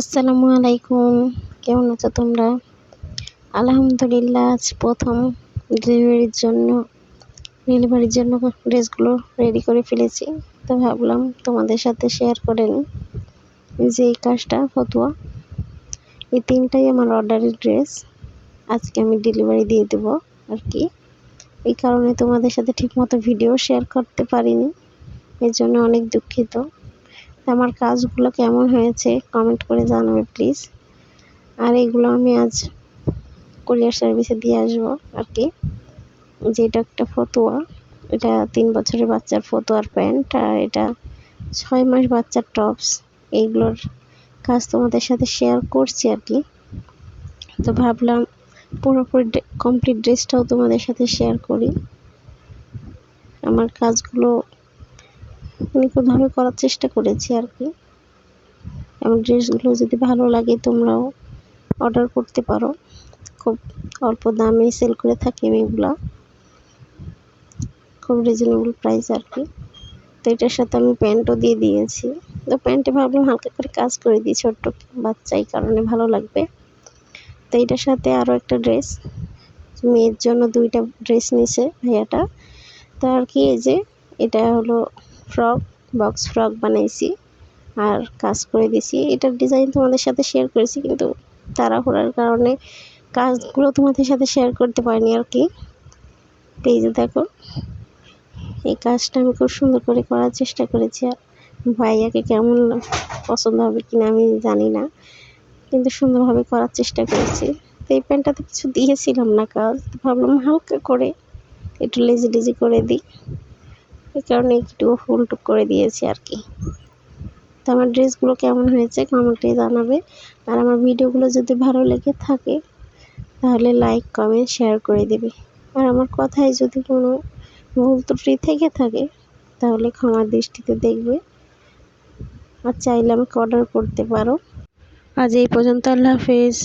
আসসালামু আলাইকুম। কেমন আছো তোমরা? আলহামদুলিল্লাহ, আজ প্রথম ডেলিভারির জন্য ডেলিভারির জন্য ড্রেসগুলো রেডি করে ফেলেছি। তো ভাবলাম তোমাদের সাথে শেয়ার করে নিই যে এই কাজটা ফতুয়া। এই তিনটাই আমার অর্ডারের ড্রেস আজকে আমি ডেলিভারি দিয়ে দেব আর কি। এই কারণে তোমাদের সাথে ঠিকমতো ভিডিও শেয়ার করতে পারিনি। এর জন্য অনেক দুঃখিত। আমার কাজগুলো কেমন হয়েছে কমেন্ট করে জানাবে প্লিজ আর এগুলো আমি আজ কুরিয়ার সার্ভিসে দিয়ে আসব আর কি। যেটা একটা ফতোয়া, এটা তিন বছরের বাচ্চার ফতোয়ার প্যান্ট আর এটা ছয় মাস বাচ্চার টপস এইগুলোর কাজ তোমাদের সাথে শেয়ার করছি আর কি। তো ভাবলাম পুরোপুরি কমপ্লিট ড্রেসটাও তোমাদের সাথে শেয়ার করি। আমার কাজগুলো নিখুঁতভাবে করার চেষ্টা করেছি আর কি। এবং ড্রেসগুলো যদি ভালো লাগে তোমরাও অর্ডার করতে পারো। খুব অল্প দামে সেল করে থাকি আমি এগুলা। খুব রিজনেবল প্রাইস আর কি। তো এটার সাথে আমি প্যান্টও দিয়ে দিয়েছি। তো প্যান্টে ভাবলাম হালকা করে কাজ করে দিই, ছোট্ট বাচ্চা এই কারণে ভালো লাগবে। তো এটার সাথে আরও একটা ড্রেস মেয়ের জন্য দুইটা ড্রেস নিছে ভাইয়াটা। তো আর কি, এই যে এটা হলো ফ্রক, বক্স ফ্রক বানাইছি আর কাজ করে দিছি এটার ডিজাইন তোমাদের সাথে শেয়ার করেছি, কিন্তু তারা তাড়াহুড়ার কারণে কাজগুলো তোমাদের সাথে শেয়ার করতে পারিনি আর কি। পেজে দেখো, এই কাজটা আমি খুব সুন্দর করে করার চেষ্টা করেছি আর ভাইয়াকে কেমন পছন্দ হবে কিনা আমি জানি না, কিন্তু সুন্দরভাবে করার চেষ্টা করেছি। তো এই প্যান্টটাতে কিছু দিয়েছিলাম না কাজ ভাবলাম হালকা করে একটু লেজি লেজি করে দিই। এই কারণে একটু ফুলটুক করে দিয়েছি আর কি। তো আমার ড্রেসগুলো কেমন হয়েছে কমেন্টে জানাবে। আর আমার ভিডিওগুলো যদি ভালো লেগে থাকে, তাহলে লাইক কমেন্ট শেয়ার করে দেবে। আর আমার কথায় যদি কোনো ভুল ত্রুটি থেকে থাকে, তাহলে ক্ষমার দৃষ্টিতে দেখবে। আর চাইলে আমাকে অর্ডার করতে পারো। আজ এই পর্যন্ত, আল্লাহ হাফেজ।